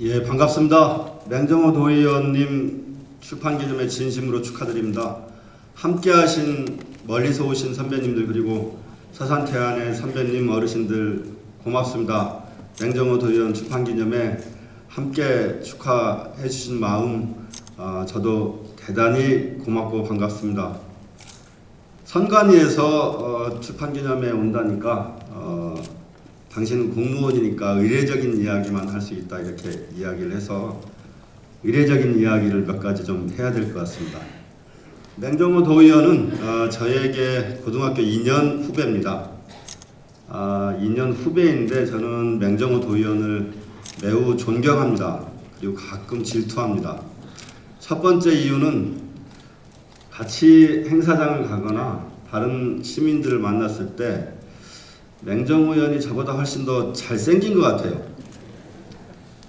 예, 반갑습니다. 맹정호 도의원님 출판 기념회 진심으로 축하드립니다. 함께 하신 멀리서 오신 선배님들 그리고 서산 태안의 선배님 어르신들 고맙습니다. 맹정호 도의원 출판 기념회 함께 축하해 주신 마음 아, 저도 대단히 고맙고 반갑습니다. 선관위에서 어, 출판 기념회에 온다니까 어, 당신은 공무원이니까 의례적인 이야기만 할 수 있다 이렇게 이야기를 해서 의례적인 이야기를 몇 가지 좀 해야 될 것 같습니다. 맹정호 도의원은 어, 저에게 고등학교 2년 후배입니다. 아, 2년 후배인데 저는 맹정호 도의원을 매우 존경합니다. 그리고 가끔 질투합니다. 첫 번째 이유는 같이 행사장을 가거나 다른 시민들을 만났을 때 맹정호 의원이 저보다 훨씬 더 잘생긴 것 같아요.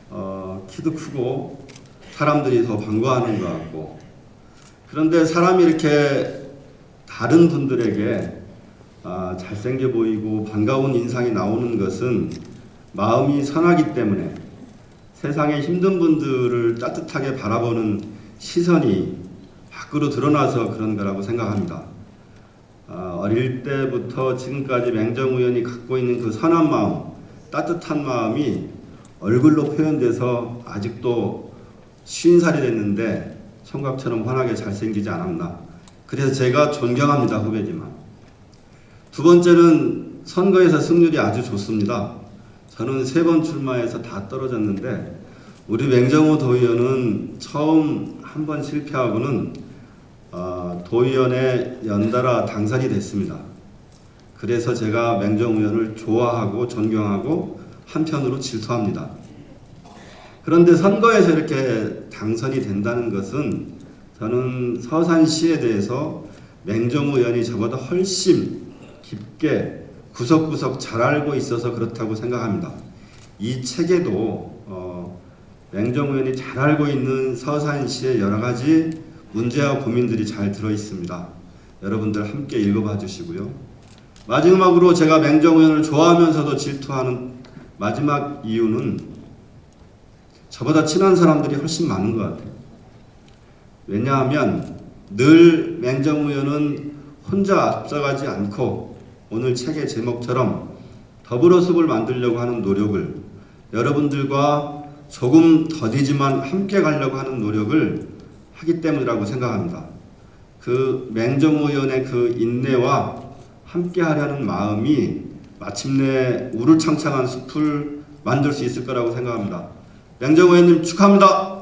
어, 키도 크고 사람들이 더 반가워하는 것 같고 그런데 사람이 이렇게 다른 분들에게 아, 잘생겨 보이고 반가운 인상이 나오는 것은 마음이 선하기 때문에 세상에 힘든 분들을 따뜻하게 바라보는 시선이 밖으로 드러나서 그런 거라고 생각합니다. 아, 어릴 때부터 지금까지 맹정 의원이 갖고 있는 그 선한 마음, 따뜻한 마음이 얼굴로 표현돼서 아직도 쉰 살이 됐는데 총각처럼 환하게 잘생기지 않았나. 그래서 제가 존경합니다 후배지만. 두 번째는 선거에서 승률이 아주 좋습니다. 저는 세 번 출마해서 다 떨어졌는데 우리 맹정호 도의원은 처음 한 번 실패하고는 어, 도의원에 연달아 당선이 됐습니다. 그래서 제가 맹정 의원을 좋아하고 존경하고 한편으로 질투합니다. 그런데 선거에서 이렇게 당선이 된다는 것은 저는 서산시에 대해서 맹정 의원이 저보다 훨씬 깊게 구석구석 잘 알고 있어서 그렇다고 생각합니다. 이 책에도 어, 맹정 의원이 잘 알고 있는 서산시의 여러 가지 문제와 고민들이 잘 들어 있습니다. 여러분들 함께 읽어봐 주시고요. 마지막으로 제가 맹정 의원을 좋아하면서도 질투하는 마지막 이유는 저보다 친한 사람들이 훨씬 많은 것 같아요. 왜냐하면 늘 맹정 의원은 혼자 앞서가지 않고 오늘 책의 제목처럼 더불어 숲을 만들려고 하는 노력을 여러분들과 조금 더디지만 함께 가려고 하는 노력을 하기 때문이라고 생각합니다. 그 맹정호 의원의 그 인내와 함께 하려는 마음이 마침내 우르창창한 숲을 만들 수 있을 거라고 생각합니다. 맹정호 의원님 축하합니다.